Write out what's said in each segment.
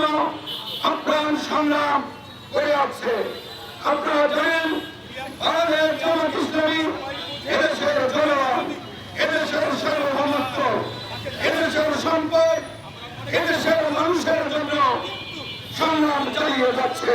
চলমান সংগ্রাম করে আছে আপনারা জানেন আমাদের জামাত ইসলামী এদেশের জনগণ, এদেশের সার্বভৌমত্ব, এদেশের সম্পদ, এদেশের মানুষের জন্য সংগ্রাম চালিয়ে যাচ্ছে।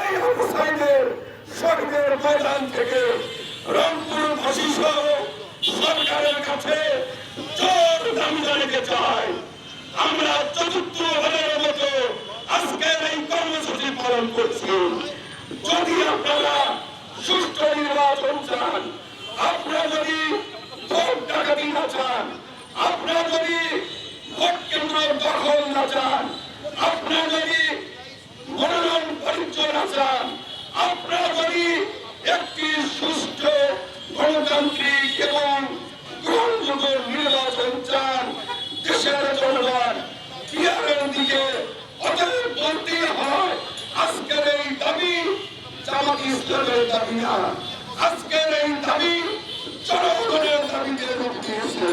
এই আবু সাইদের শহীদের ময়দান থেকে রংপুর ফাঁসি সহ সরকারের কাছে জোর দাবি জানাতে চাই আমরা চতুর্থ বারের মতো আজকের এই কর্মসূচি পালন করছি। যদি আপনারা সুষ্ঠু নির্বাচন চান, আপনারা যদি ভোট ডাকাতি না চান, আপনারা যদি ভোট কেন্দ্র দখল না চান, আপনারা যদি এবং গ্রহণযোগ্য নির্বাচন চান, দেশের জনগণ বিহারের দিকে অতএব বলতে হয়, আজকের এই দাবি জামাত ইসলামের দাবি না। আজকের এই দাবি জনগণের দাবিতে রূপ দিয়েছে।